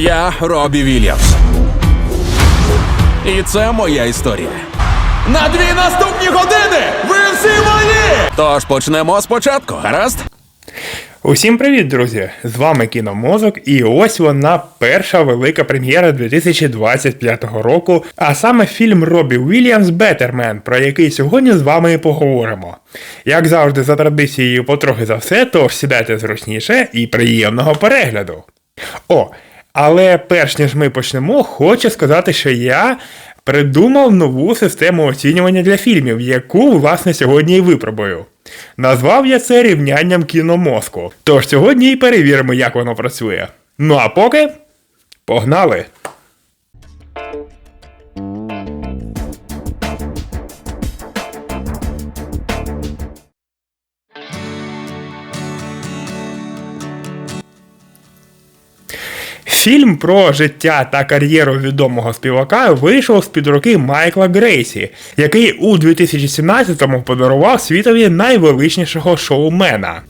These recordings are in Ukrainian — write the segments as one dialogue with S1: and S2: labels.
S1: Я Робі Вільямс. І це моя історія. На дві наступні години ви всі мої! Тож почнемо спочатку, гаразд?
S2: Усім привіт, друзі! З вами Кіномозок, і ось вона перша велика прем'єра 2025 року, а саме фільм Робі Уільямс Беттермен, про який сьогодні з вами і поговоримо. Як завжди, за традицією потрохи за все, тож сідайте зручніше і приємного перегляду. О, але перш ніж ми почнемо, хочу сказати, що я придумав нову систему оцінювання для фільмів, яку, власне, сьогодні і випробую. Назвав я це рівнянням кіномозку. Тож сьогодні і перевіримо, як воно працює. Ну а поки погнали! Фільм про життя та кар'єру відомого співака вийшов з-під руки Майкла Грейсі, який у 2017-му подарував світові найвеличнішого шоумена.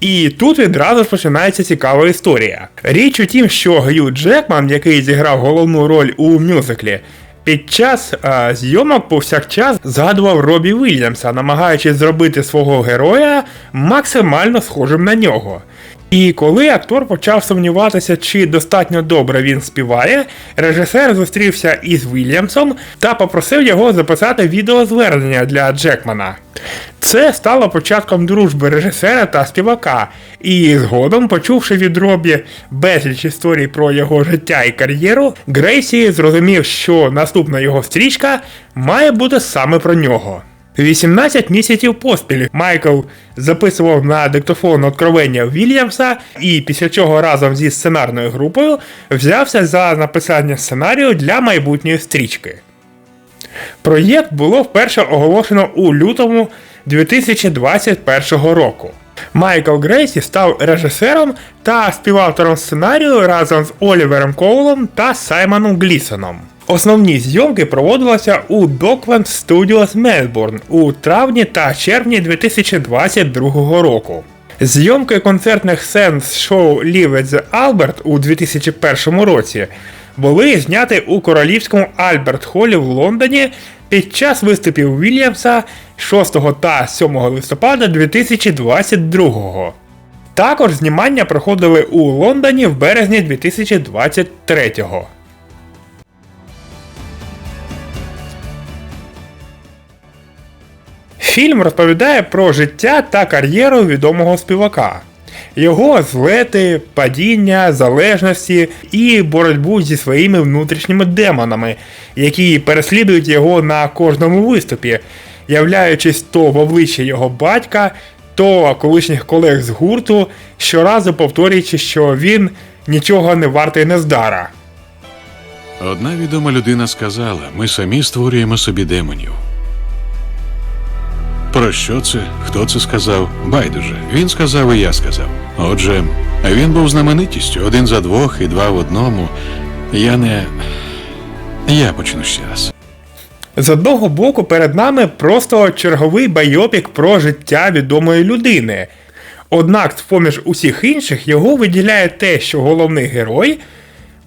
S2: І тут відразу ж починається цікава історія. Річ у тім, що Гью Джекман, який зіграв головну роль у мюзиклі, під час а, зйомок повсякчас згадував Робі Вільямса, намагаючись зробити свого героя максимально схожим на нього. І коли актор почав сумніватися, чи достатньо добре він співає, режисер зустрівся із Вільямсом та попросив його записати відеозвернення для Джекмана. Це стало початком дружби режисера та співака, і згодом, почувши від Робі безліч історій про його життя і кар'єру, Грейсі зрозумів, що наступна його стрічка має бути саме про нього. 18 місяців поспіль Майкл записував на диктофон откровення Вільямса, і після чого разом зі сценарною групою взявся за написання сценарію для майбутньої стрічки. Проєкт було вперше оголошено у лютому 2021 року. Майкл Грейсі став режисером та співавтором сценарію разом з Олівером Коулом та Саймоном Глісоном. Основні зйомки проводилися у Dockland Studios Melbourne у травні та червні 2022 року. Зйомки концертних сцен з шоу Live at the Albert у 2001 році були зняті у королівському Альберт Холі в Лондоні під час виступів Вільямса 6 та 7 листопада 2022. Також знімання проходили у Лондоні в березні 2023. Фільм розповідає про життя та кар'єру відомого співака, його злети, падіння, залежності і боротьбу зі своїми внутрішніми демонами, які переслідують його на кожному виступі, являючись то в обличчі його батька, то колишніх колег з гурту, щоразу повторюючи, що він нічого не вартий нездара.
S3: Одна відома людина сказала: ми самі створюємо собі демонів. Про що це? Хто це сказав? Байдуже. Він сказав, і я сказав. Отже, він був знаменитістю один за двох і два в одному. Я не. Я почну ще раз.
S2: З одного боку, перед нами просто черговий байопік про життя відомої людини. Однак, з-поміж усіх інших, його виділяє те, що головний герой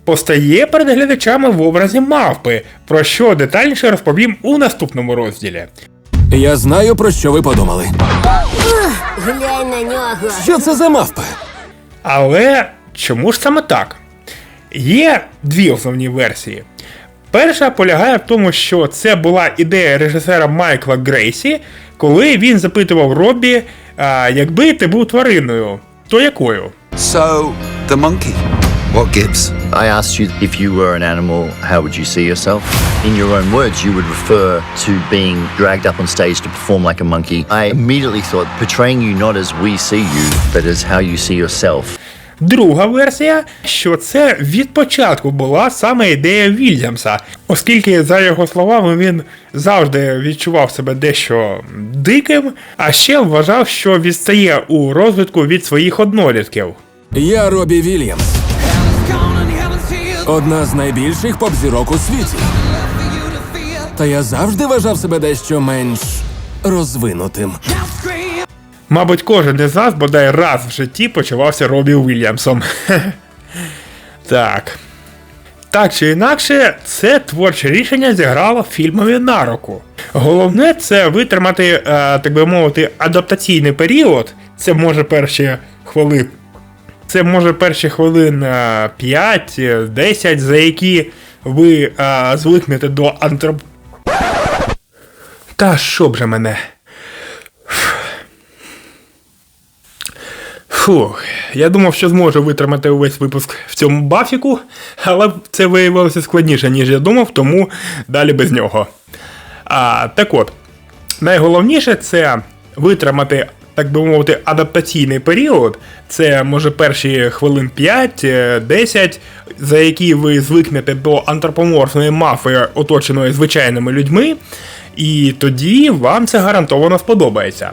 S2: постає перед глядачами в образі мавпи, про що детальніше розповім у наступному розділі.
S1: Я знаю, про що ви подумали.
S4: Глянь на нього.
S1: Що це за мавпи?
S2: Але чому ж саме так? Є дві основні версії. Перша полягає в тому, що це була ідея режисера Майкла Грейсі, коли він запитував Робі, а, якби ти був твариною, то якою?
S5: So, the monkey. What gives?
S6: I asked you if you were an animal, how would you see yourself? In your own words, you would refer to being dragged up on stage to perform like a monkey. I immediately thought portraying you not as we see you, but as how you see yourself.
S2: Друга версія, що це від початку була саме ідея Вільямса, оскільки, за його словами, він завжди відчував себе дещо диким, а ще вважав, що відстає у розвитку від своїх однолітків.
S1: Я Робі Вільямс. Одна з найбільших поп-зірок у світі. Та я завжди вважав себе дещо менш розвинутим.
S2: Мабуть, кожен із нас бодай раз в житті почувався Робі Уільямсом. Так. Так чи інакше, це творче рішення зіграло фільмові на руку. Головне це витримати, е, так би мовити, адаптаційний період. Це може перші хвилин. Це може перші хвилин 5-10, за які ви е, звикнете до антроп. Та що б же мене? Фух, я думав, що зможу витримати увесь випуск в цьому бафіку, але це виявилося складніше, ніж я думав, тому далі без нього. А, так от, найголовніше це витримати, так би мовити, адаптаційний період. Це може перші хвилин 5-10, за які ви звикнете до антропоморфної мафи, оточеної звичайними людьми, і тоді вам це гарантовано сподобається.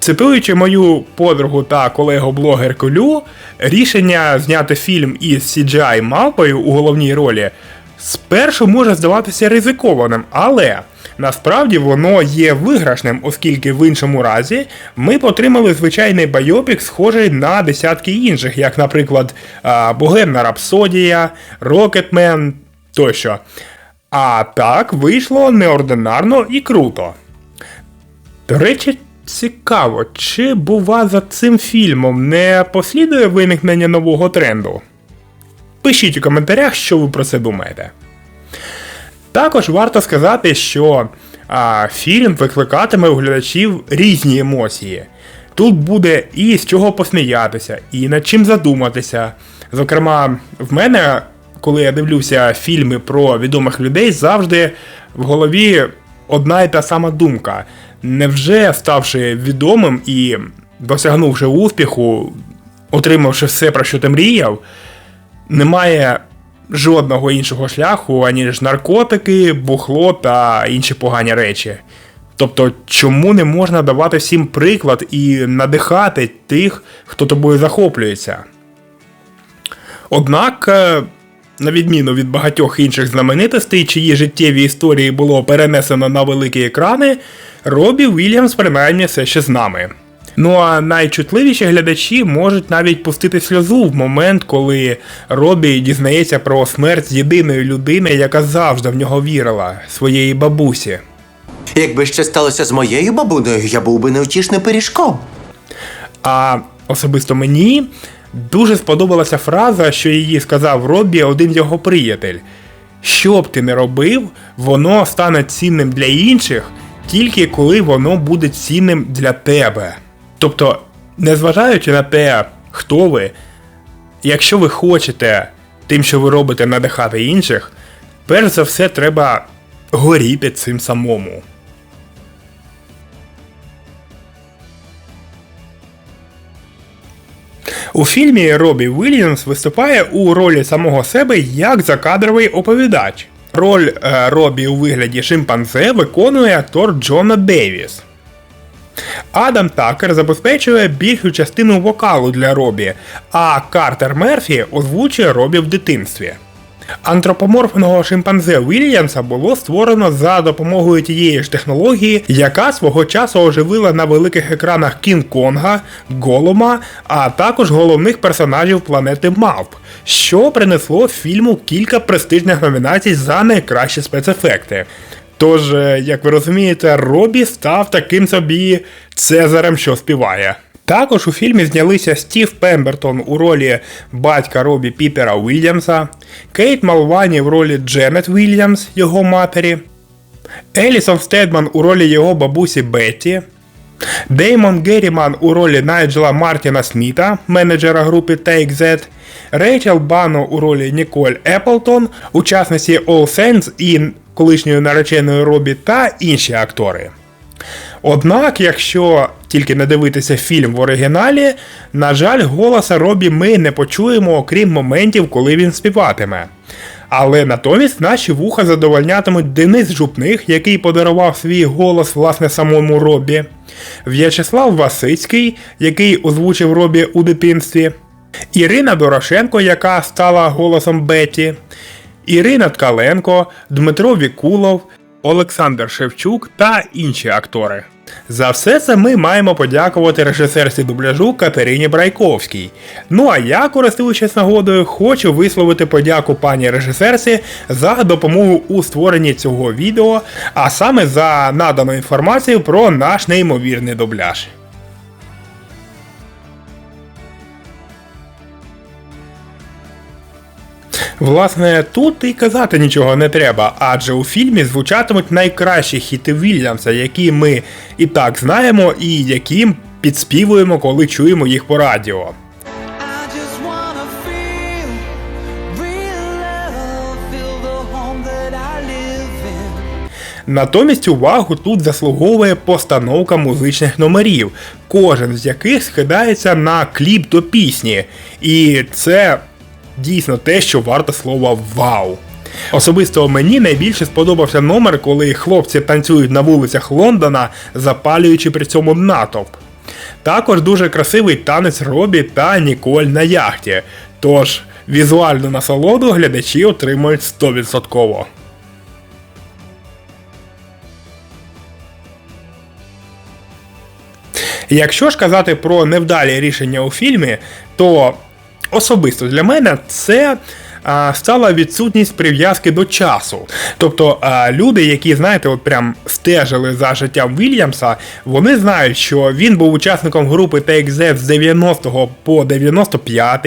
S2: Цитуючи мою подругу та колегу-блогерку Лю, рішення зняти фільм із CGI мавпою у головній ролі спершу може здаватися ризикованим, але насправді воно є виграшним, оскільки в іншому разі ми б отримали звичайний байопік, схожий на десятки інших, як, наприклад, Богемна Рапсодія, Рокетмен тощо. А так вийшло неординарно і круто. До речі, цікаво, чи бува за цим фільмом не послідує виникнення нового тренду? Пишіть у коментарях, що ви про це думаєте. Також варто сказати, що а, фільм викликатиме у глядачів різні емоції. Тут буде і з чого посміятися, і над чим задуматися. Зокрема, в мене, коли я дивлюся фільми про відомих людей, завжди в голові одна і та сама думка. Невже ставши відомим і досягнувши успіху, отримавши все, про що ти мріяв, немає жодного іншого шляху, аніж наркотики, бухло та інші погані речі. Тобто, чому не можна давати всім приклад і надихати тих, хто тобою захоплюється? Однак, е, на відміну від багатьох інших знаменитостей, чиї життєві історії було перенесено на великі екрани, Робі Вільямс принаймні все ще з нами. Ну а найчутливіші глядачі можуть навіть пустити сльозу в момент, коли Робі дізнається про смерть єдиної людини, яка завжди в нього вірила, своєї бабусі.
S7: Якби ще сталося з моєю бабунею, я був би невтішним пиріжком.
S2: А особисто мені дуже сподобалася фраза, що її сказав Робі один його приятель. Що б ти не робив, воно стане цінним для інших, тільки коли воно буде цінним для тебе. Тобто, незважаючи на те, хто ви, якщо ви хочете тим, що ви робите, надихати інших, перш за все треба горіти цим самому. У фільмі Робі Вільямс виступає у ролі самого себе як закадровий оповідач. Роль е, Робі у вигляді шимпанзе виконує актор Джона Дейвіс. Адам Такер забезпечує більшу частину вокалу для Робі, а Картер Мерфі озвучує Робі в дитинстві. Антропоморфного шимпанзе Вільямса було створено за допомогою тієї ж технології, яка свого часу оживила на великих екранах Кінг-Конга, Голума, а також головних персонажів планети Мавп, що принесло фільму кілька престижних номінацій за найкращі спецефекти. Тож, е, як ви розумієте, Робі став таким собі Цезарем, що співає. Також у фільмі знялися Стів Пембертон у ролі батька Робі Піпера Уільямса, Кейт Малвані в ролі Дженет Уільямс, його матері, Елісон Стедман у ролі його бабусі Бетті, Деймон Герріман у ролі Найджела Мартіна Сміта, менеджера групи Take That, Рейчел Бано у ролі Ніколь Еплтон, учасниці All Saints і колишньої нареченої Робі та інші актори. Однак, якщо тільки не дивитися фільм в оригіналі, на жаль, голоса Робі ми не почуємо, окрім моментів, коли він співатиме. Але натомість наші вуха задовольнятимуть Денис Жупних, який подарував свій голос власне самому Робі, В'ячеслав Васицький, який озвучив Робі у дитинстві, Ірина Дорошенко, яка стала голосом Беті, Ірина Ткаленко, Дмитро Вікулов, Олександр Шевчук та інші актори. За все це ми маємо подякувати режисерці дубляжу Катерині Брайковській. Ну а я, користуючись нагодою, хочу висловити подяку пані режисерці за допомогу у створенні цього відео, а саме за надану інформацію про наш неймовірний дубляж. Власне, тут і казати нічого не треба, адже у фільмі звучатимуть найкращі хіти Вільямса, які ми і так знаємо, і яким підспівуємо, коли чуємо їх по радіо. Натомість увагу тут заслуговує постановка музичних номерів, кожен з яких скидається на кліп до пісні. І це дійсно те, що варто слова вау. Особисто мені найбільше сподобався номер, коли хлопці танцюють на вулицях Лондона, запалюючи при цьому натовп. Також дуже красивий танець Робі та Ніколь на яхті. Тож візуальну насолоду глядачі отримують 100%. Якщо ж казати про невдалі рішення у фільмі, то особисто для мене це стала відсутність прив'язки до часу. Тобто люди, які, знаєте, от прям стежили за життям Вільямса, вони знають, що він був учасником групи TXZ з 90 по 95,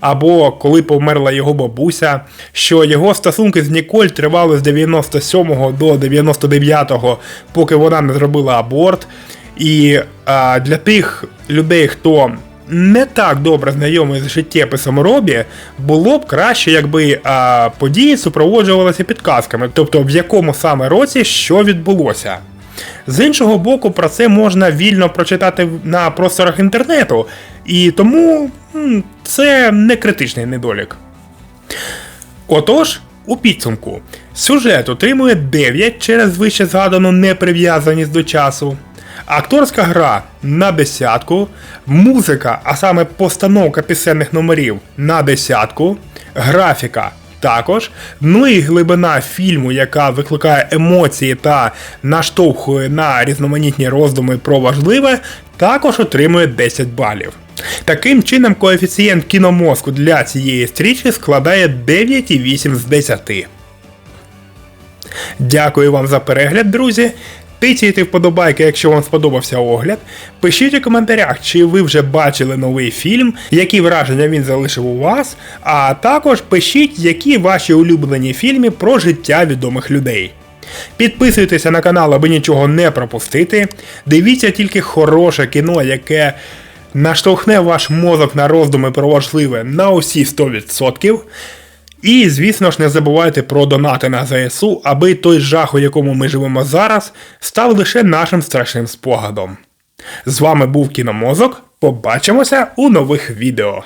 S2: або коли померла його бабуся, що його стосунки з Ніколь тривали з 97 до 99, поки вона не зробила аборт. І а, для тих людей, хто не так добре знайомий з життєписом Робі, було б краще, якби а, події супроводжувалися підказками, тобто в якому саме році що відбулося. З іншого боку, про це можна вільно прочитати на просторах інтернету, і тому це не критичний недолік. Отож, у підсумку, сюжет отримує 9 через вище згадану неприв'язаність до часу. Акторська гра на десятку, музика, а саме постановка пісенних номерів на десятку, графіка також, ну і глибина фільму, яка викликає емоції та наштовхує на різноманітні роздуми про важливе, також отримує 10 балів. Таким чином, коефіцієнт кіномозку для цієї стрічки складає 9,8 з 10. Дякую вам за перегляд, друзі. Тицяйте вподобайки, якщо вам сподобався огляд. Пишіть у коментарях, чи ви вже бачили новий фільм, які враження він залишив у вас. А також пишіть, які ваші улюблені фільми про життя відомих людей. Підписуйтеся на канал, аби нічого не пропустити. Дивіться тільки хороше кіно, яке наштовхне ваш мозок на роздуми про важливе на усі 100%. І, звісно ж, не забувайте про донати на ЗСУ, аби той жах, у якому ми живемо зараз, став лише нашим страшним спогадом. З вами був Кіномозок. Побачимося у нових відео.